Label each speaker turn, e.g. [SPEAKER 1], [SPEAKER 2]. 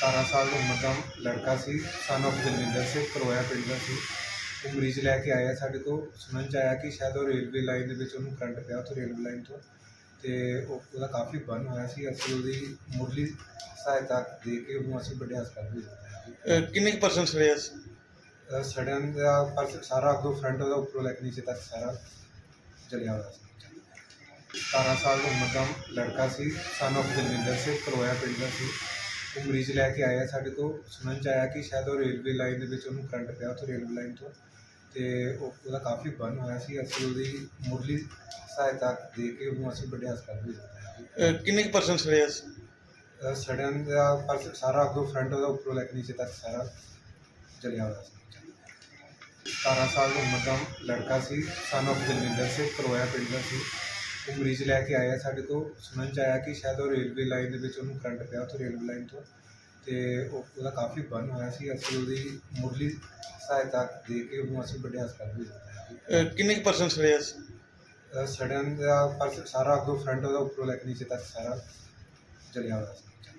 [SPEAKER 1] 17 ਸਾਲ ਦੀ ਉਮਰ ਦਾ ਲੜਕਾ ਸੀ ਸਨ of ਜਲਵਿੰਦਰ ਸਿੰਘ ਕਰੋਇਆ ਪਿੰਡ ਦਾ ਸੀ। ਉਹ ਮਰੀਜ਼ ਲੈ ਕੇ ਆਇਆ ਸਾਡੇ ਕੋਲ ਸੁਣਨ ਚ ਆਇਆ ਕਿ ਸ਼ਾਇਦ ਉਹ ਰੇਲਵੇ ਲਾਈਨ ਦੇ ਵਿੱਚ ਉਹਨੂੰ ਕਰੰਟ ਪਿਆ ਉੱਥੇ ਰੇਲਵੇ ਲਾਈਨ ਤੋਂ। ਤੇ ਉਹ ਉਹਦਾ ਕਾਫੀ ਬਰਨ ਹੋਇਆ ਸੀ ਅਸੀਂ ਉਹਦੀ ਮੁੱਢਲੀ ਸਹਾਇਤਾ ਦੇ ਕੇ ਉਹਨੂੰ ਅਸੀਂ ਵੱਡੇ ਹਸਪਤਾਲ ਭੇਜਿਆ
[SPEAKER 2] ਕਿੰਨੇ ਪਰਸੈਂਟ ਸੜਿਆ ਸੀ
[SPEAKER 1] ਸੜਨ ਦਾ ਪਰ ਸਾਰਾ ਅੱਗੋਂ ਫਰੰਟ ਉਹਦਾ ਉੱਪਰੋਂ ਲੈ ਕੇ ਨੀਚੇ ਤੱਕ ਸਾਰਾ ਜਲਿਆ ਹੋਇਆ ਸੀ। 17 ਸਾਲ ਦੀ ਉਮਰ ਦਾ ਲੜਕਾ ਸੀ ਸਨ of ਜਲਵਿੰਦਰ ਸਿੰਘ ਕਰੋਇਆ ਪਿੰਡ ਦਾ ਸੀ। ਉਹ ਮਰੀਜ਼ ਲੈ ਕੇ ਆਇਆ ਸਾਡੇ ਕੋਲ ਸੁਣਨ ਚ ਆਇਆ ਕਿ ਸ਼ਾਇਦ ਉਹ ਰੇਲਵੇ ਲਾਈਨ ਦੇ ਵਿੱਚ ਉਹਨੂੰ ਕਰੰਟ ਪਿਆ ਉੱਥੇ ਰੇਲਵੇ ਲਾਈਨ ਤੋਂ ਤੇ ਉਹ ਉਹਦਾ ਕਾਫੀ ਬਰਨ ਹੋਇਆ ਸੀ ਅਸੀਂ ਉਹਦੀ ਮੁੱਢਲੀ ਸਹਾਇਤਾ ਦੇ ਕੇ ਉਹਨੂੰ ਅਸੀਂ ਵੱਡੇ ਹਸਪਤਾਲ ਭੇਜਿਆ
[SPEAKER 2] ਅਹ ਕਿੰਨੇ ਪਰਸੈਂਟ ਸੜਿਆ ਸੀ
[SPEAKER 1] ਸੜਨ ਦਾ ਪਰ ਸਾਰਾ ਅੱਗੋਂ ਫਰੰਟ ਉਹਦਾ ਉੱਪਰੋਂ ਲੈ ਕੇ ਨੀਚੇ ਤੱਕ ਸਾਰਾ ਜਲਿਆ ਹੋਇਆ ਸੀ। 17 ਸਾਲ ਦੀ ਉਮਰ ਦਾ ਲੜਕਾ ਸੀ ਸਨ ਜਲਵਿੰਦਰ ਸਿੰਘ ਕਰੋਇਆ ਪਿੰਡ ਦਾ ਸੀ। ਉਹ ਮਰੀਜ਼ ਲੈ ਕੇ ਆਇਆ ਸਾਡੇ ਕੋਲ ਸੁਣਨ ਚ ਆਇਆ ਕਿ ਸ਼ਾਇਦ ਉਹ ਰੇਲਵੇ ਲਾਈਨ ਦੇ ਵਿੱਚ ਉਹਨੂੰ ਕਰੰਟ ਪਿਆ ਉੱਥੇ ਰੇਲਵੇ ਲਾਈਨ ਤੋਂ ਤੇ ਉਹ ਉਹਦਾ ਕਾਫੀ ਬਰਨ ਹੋਇਆ ਸੀ ਅਸੀਂ ਉਹਦੀ ਮੁੱਢਲੀ ਸਹਾਇਤਾ ਦੇ ਕੇ ਉਹਨੂੰ ਅਸੀਂ ਵੱਡੇ ਹਸਪਤਾਲ ਭੇਜਿਆ
[SPEAKER 2] ਅਹ ਕਿੰਨੇ ਪਰਸੈਂਟ ਸੜਿਆ ਸੀ
[SPEAKER 1] ਸੜਨ ਦਾ ਪਰ ਸਾਰਾ ਅੱਗੋਂ ਫਰੰਟ ਉਹਦਾ ਉੱਪਰੋਂ ਲੈ ਕੇ ਨੀਚੇ ਤੱਕ ਸਾਰਾ ਜਲਿਆ ਹੋਇਆ ਸੀ।